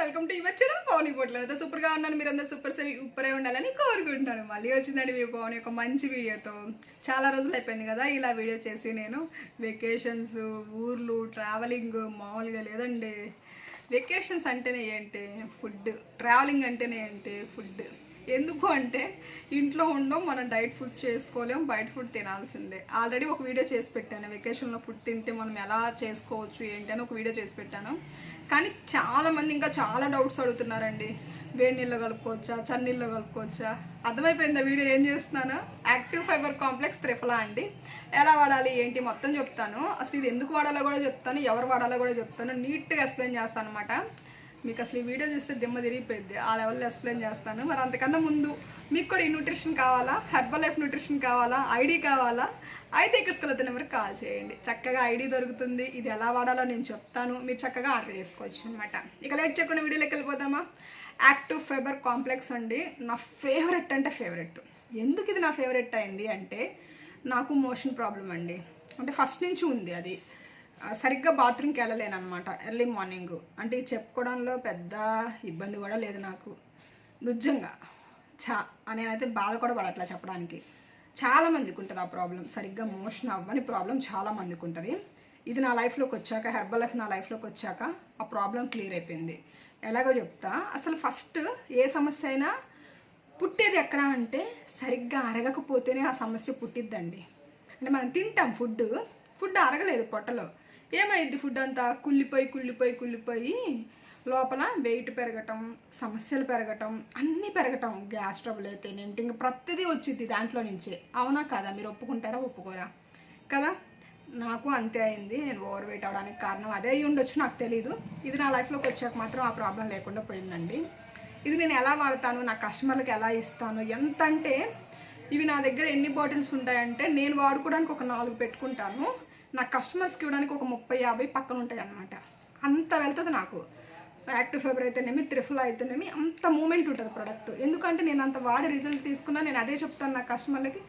Welcome to your channel Pavan Potla అయితే సూపర్గా ఉన్నాను మీరు అందరూ సూపర్ సేవ్ సూపరే ఉండాలని కోరుకుంటున్నాను మళ్ళీ వచ్చిందండి మీ పవన్ ఒక మంచి వీడియోతో చాలా రోజులు అయిపోయింది కదా ఇలా వీడియో చేసి నేను వెకేషన్స్ ఊర్లు ట్రావెలింగ్ మామూలుగా లేదండి. వెకేషన్స్ అంటేనే ఏంటి? ఫుడ్ ట్రావెలింగ్ అంటేనే ఏంటి? ఫుడ్ ఎందుకు అంటే ఇంట్లో ఉండం మనం డైట్ ఫుడ్ చేసుకోలేం బయట ఫుడ్ తినాల్సిందే. ఆల్రెడీ ఒక వీడియో చేసి పెట్టాను వెకేషన్లో ఫుడ్ తింటే మనం ఎలా చేసుకోవచ్చు ఏంటి అని ఒక వీడియో చేసి పెట్టాను. కానీ చాలామంది ఇంకా చాలా డౌట్స్ అడుగుతున్నారండి. వేడి నీళ్ళు కలుపుకోవచ్చా చన్నీళ్ళు కలుపుకోవచ్చా? అర్థమైపోయిందా వీడియో? ఏం చేస్తున్నాను? యాక్టివ్ ఫైబర్ కాంప్లెక్స్ త్రిఫలా అండి. ఎలా వాడాలి ఏంటి మొత్తం చెప్తాను. అసలు ఇది ఎందుకు వాడాలో కూడా చెప్తాను ఎవరు వాడాలో కూడా చెప్తాను. నీట్గా ఎక్స్ప్లెయిన్ చేస్తాను అనమాట మీకు అసలు ఈ వీడియో చూస్తే దిమ్మ తిరిగిపోయింది. ఆ లెవెల్లో ఎక్స్ప్లెయిన్ చేస్తాను. మరి అంతకన్నా ముందు మీకు కూడా ఈ న్యూట్రిషన్ కావాలా? హెర్బల్ లైఫ్ న్యూట్రిషన్ కావాలా? ఐడి కావాలా? అయితే ఇక్కడ స్కూల్ నెంబర్కి కాల్ చేయండి. చక్కగా ఐడి దొరుకుతుంది. ఇది ఎలా వాడాలో నేను చెప్తాను. మీరు చక్కగా ఆర్డర్ చేసుకోవచ్చు అనమాట ఇక లేట్ చేయకుండా వీడియోలోకి వెళ్ళిపోదామా? యాక్టివ్ ఫైబర్ కాంప్లెక్స్ అండి. నా ఫేవరెట్ అంటే ఫేవరెట్. ఎందుకు ఇది నా ఫేవరెట్ అయింది అంటే నాకు మోషన్ ప్రాబ్లం అండి. అంటే ఫస్ట్ నుంచి ఉంది అది. సరిగ్గా బాత్రూమ్కి వెళ్ళలేను అనమాట ఎర్లీ మార్నింగ్. అంటే చెప్పుకోవడంలో పెద్ద ఇబ్బంది కూడా లేదు నాకు. నిజంగా చా నేనైతే బాధ కూడా పడట్లా చెప్పడానికి. చాలా మందికి ఉంటుంది ఆ ప్రాబ్లం. సరిగ్గా మోషన్ అవ్వని ప్రాబ్లం చాలా మందికి ఉంటుంది. ఇది నా లైఫ్లోకి వచ్చాక హెర్బల్ లైఫ్ నా లైఫ్లోకి వచ్చాక ఆ ప్రాబ్లం క్లియర్ అయిపోయింది. ఎలాగో చెప్తా. అసలు ఫస్ట్ ఏ సమస్య అయినా పుట్టేది ఎక్కడ అంటే సరిగ్గా అరగకపోతేనే ఆ సమస్య పుట్టిద్దండి. అంటే మనం తింటాం ఫుడ్ ఫుడ్ అరగలేదు పొట్టలో. ఏమైంది ఫుడ్ అంతా? కుళ్ళిపోయి కుళ్ళిపోయి కుళ్ళిపోయి లోపల వెయిట్ పెరగటం సమస్యలు పెరగటం అన్నీ పెరగటం గ్యాస్ ట్రబుల్ అయితే ఏంటి ఇంకా ప్రతిదీ వచ్చింది దాంట్లో నుంచే. అవునా కదా? మీరు ఒప్పుకుంటారా? ఒప్పుకోరా? కదా? నాకు అంతే అయింది. నేను ఓవర్ వెయిట్ అవడానికి కారణం అదే అయ్యి ఉండొచ్చు నాకు తెలీదు. ఇది నా లైఫ్లోకి వచ్చాక మాత్రం ఆ ప్రాబ్లం లేకుండా పోయిందండి. ఇది నేను ఎలా వాడతాను? నా కస్టమర్లకు ఎలా ఇస్తాను? ఎంత అంటే ఇవి నా దగ్గర ఎన్ని బాటిల్స్ ఉంటాయంటే నేను వాడుకోవడానికి ఒక నాలుగు పెట్టుకుంటాను. నా కస్టమర్స్కి ఇవ్వడానికి ఒక ముప్పై యాభై పక్కన ఉంటాయి అనమాట అంత వెళ్తుంది నాకు. యాక్టివ్ ఫైబర్ అయితేనేమి త్రిఫుల్ అయితేనేమి అంత మూమెంట్ ఉంటుంది ప్రోడక్ట్ ఎందుకంటే నేను అంత వాడి రిజల్ట్ తీసుకున్నా నేను అదే చెప్తాను నా కస్టమర్లకి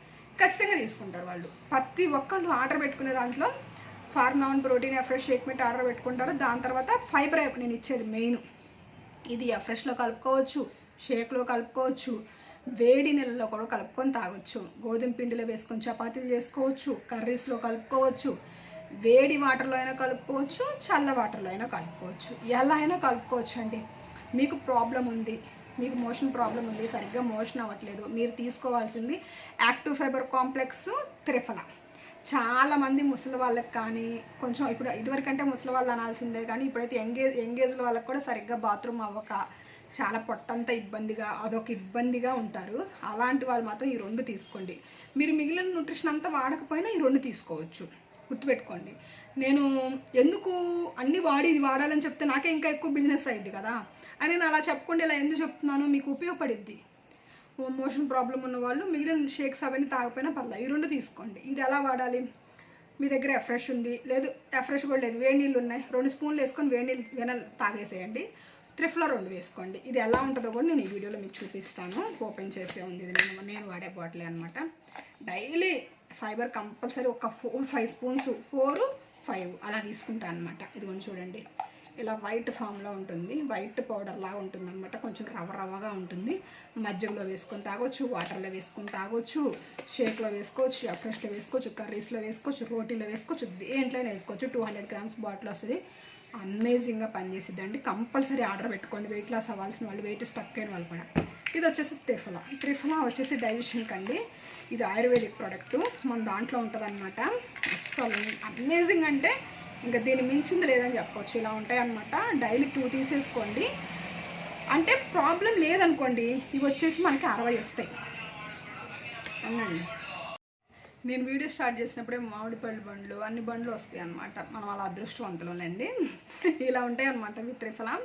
ఖచ్చితంగా తీసుకుంటారు వాళ్ళు. ప్రతి ఒక్కళ్ళు ఆర్డర్ పెట్టుకునే దాంట్లో ఫార్మాన్ ప్రోటీన్ ఫ్రెష్ షేక్మెంట్ ఆర్డర్ పెట్టుకుంటారు. దాని తర్వాత ఫైబర్ నేను ఇచ్చేది మెయిన్ ఇది ఫ్రెష్లో కలుపుకోవచ్చు షేక్లో కలుపుకోవచ్చు వేడి నీళ్ళలో కూడా కలుపుకొని తాగొచ్చు. గోధుమ పిండిలో వేసుకొని చపాతీలు చేసుకోవచ్చు కర్రీస్లో కలుపుకోవచ్చు వేడి వాటర్లో అయినా కలుపుకోవచ్చు చల్ల వాటర్లో అయినా కలుపుకోవచ్చు. ఎలా అయినా కలుపుకోవచ్చు అండి. మీకు ప్రాబ్లం ఉంది మీకు మోషన్ ప్రాబ్లం ఉంది సరిగ్గా మోషన్ అవ్వట్లేదు మీరు తీసుకోవాల్సింది యాక్టివ్ ఫైబర్ కాంప్లెక్స్ త్రిఫల. చాలామంది ముసలి వాళ్ళకి కానీ కొంచెం ఇప్పుడు ఇదివరకంటే ముసలి వాళ్ళు అనాల్సిందే కానీ ఇప్పుడైతే ఎంగేజ్ ఎంగేజ్ల వాళ్ళకి కూడా సరిగ్గా బాత్రూమ్ అవ్వక చాలా పొట్టంతా ఇబ్బందిగా అదొక ఇబ్బందిగా ఉంటారు. అలాంటి వాళ్ళు మాత్రం ఈ రెండు తీసుకోండి. మీరు మిగిలిన న్యూట్రిషన్ అంతా వాడకపోయినా ఈ రెండు తీసుకోవచ్చు. గుర్తుపెట్టుకోండి. నేను ఎందుకు అన్ని వాడి ఇది వాడాలని చెప్తే నాకే ఇంకా ఎక్కువ బిజినెస్ అయింది కదా? అని నేను అలా చెప్పకుండా ఇలా ఎందుకు చెప్తున్నాను మీకు ఉపయోగపడిద్ది. మోషన్ ప్రాబ్లం ఉన్న వాళ్ళు మిగిలిన షేక్స్ అవన్నీ తాగకపోయినా పర్లేదు. ఈ రెండు తీసుకోండి. ఇది ఎలా వాడాలి? మీ దగ్గర ఎఫ్రెష్ ఉంది. లేదు ఎఫ్రెష్ కూడా లేదు. వేడి నీళ్ళు ఉన్నాయి. రెండు స్పూన్లు వేసుకొని వేడి నీళ్ళు వేన తాగేసేయండి. త్రిఫ్లో రెండు వేసుకోండి. ఇది ఎలా ఉంటుందో కూడా నేను ఈ వీడియోలో మీకు చూపిస్తాను. ఓపెన్ చేసే ఉంది ఇది. నేను నేను వాడే బాటిల్ అనమాట డైలీ ఫైబర్ కంపల్సరీ ఒక four five spoons four five అలా తీసుకుంటాను అనమాట ఇదిగోండి చూడండి. ఇలా వైట్ ఫామ్లో ఉంటుంది. వైట్ పౌడర్ లాగా ఉంటుంది అనమాట కొంచెం రవ్వ రవ్వగా ఉంటుంది. మజ్జిగలో వేసుకొని తాగొచ్చు వాటర్లో వేసుకొని తాగొచ్చు షేక్లో వేసుకోవచ్చు ఫ్రెష్లో వేసుకోవచ్చు కర్రీస్లో వేసుకోవచ్చు రోటీలో వేసుకోవచ్చు దేంట్లోనే వేసుకోవచ్చు. టూ హండ్రెడ్ గ్రామ్స్ బాటిల్ వస్తుంది. అమేజింగ్గా పనిచేసిద్ది. అండి కంపల్సరీ ఆర్డర్ పెట్టుకోండి వెయిట్ లాస్ అవ్వాల్సిన వాళ్ళు వెయిట్ స్టక్ అయిన వాళ్ళు కూడా. ఇది వచ్చేసి త్రిఫలా. త్రిఫలా వచ్చేసి డైజెషన్కి అండి. ఇది ఆయుర్వేదిక్ ప్రోడక్ట్ మన దాంట్లో ఉంటుందన్నమాట. అస్సలు అమేజింగ్ అంటే ఇంకా దీన్ని మించింది లేదని చెప్పవచ్చు ఇలా ఉంటాయి అనమాట డైలీ టూ తీసేసుకోండి. అంటే ప్రాబ్లం లేదనుకోండి ఇవి వచ్చేసి మనకి అరవై వస్తాయి. అవునండి నేను వీడియో స్టార్ట్ చేసినప్పుడే మామిడిపల్లి బండ్లు అన్ని బండ్లు వస్తాయి అనమాట మనం అలా అదృష్టవంతులండి. ఇలా ఉంటాయి అనమాట విత్ త్రిఫల.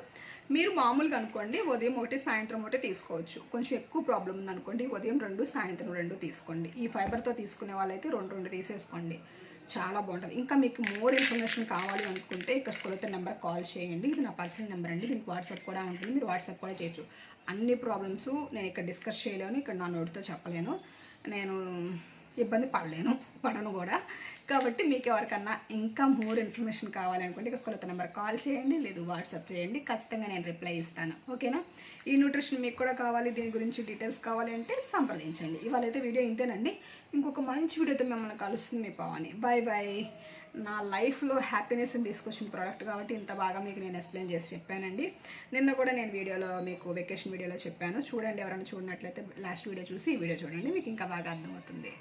మీరు మామూలుగా అనుకోండి ఉదయం ఒకటి సాయంత్రం ఒకటి తీసుకోవచ్చు. కొంచెం ఎక్కువ ప్రాబ్లం ఉందనుకోండి ఉదయం రెండు సాయంత్రం రెండు తీసుకోండి. ఈ ఫైబర్తో తీసుకునే వాళ్ళైతే రెండు రెండు తీసేసుకోండి. చాలా బాగుంటుంది. ఇంకా మీకు మోర్ ఇన్ఫర్మేషన్ కావాలి అనుకుంటే ఇక్కడ స్కూల్ నెంబర్ కాల్ చేయండి. ఇది నా పర్సనల్ నెంబర్ అండి. దీనికి వాట్సాప్ కూడా ఉంటుంది. మీరు వాట్సాప్ కూడా చేయొచ్చు. అన్ని ప్రాబ్లమ్స్ నేను ఇక్కడ డిస్కస్ చేయలేను. ఇక్కడ నా నోటితో చెప్పలేను. నేను ఇబ్బంది పడలేను పడను కూడా. కాబట్టి మీకు ఎవరికన్నా ఇంకా మోర్ ఇన్ఫర్మేషన్ కావాలనుకుంటే ఇక స్కూల్ నెంబర్ కాల్ చేయండి లేదు వాట్సాప్ చేయండి. ఖచ్చితంగా నేను రిప్లై ఇస్తాను. ఓకేనా ఈ న్యూట్రిషన్ మీకు కూడా కావాలి దీని గురించి డీటెయిల్స్ కావాలి అంటే సంప్రదించండి. ఇవాళ అయితే వీడియో ఇంతేనండి. ఇంకొక మంచి వీడియోతో మిమ్మల్ని కలుస్తుంది మీ పవని. బాయ్ బాయ్ నా లైఫ్లో హ్యాపీనెస్ని తీసుకొచ్చిన ప్రోడక్ట్ కాబట్టి ఇంత బాగా మీకు నేను ఎక్స్ప్లెయిన్ చేసి చెప్పానండి. నిన్న కూడా నేను వీడియోలో మీకు వెకేషన్ వీడియోలో చెప్పాను. చూడండి ఎవరైనా చూడనట్లయితే లాస్ట్ వీడియో చూసి ఈ వీడియో చూడండి. మీకు ఇంకా బాగా అర్థమవుతుంది.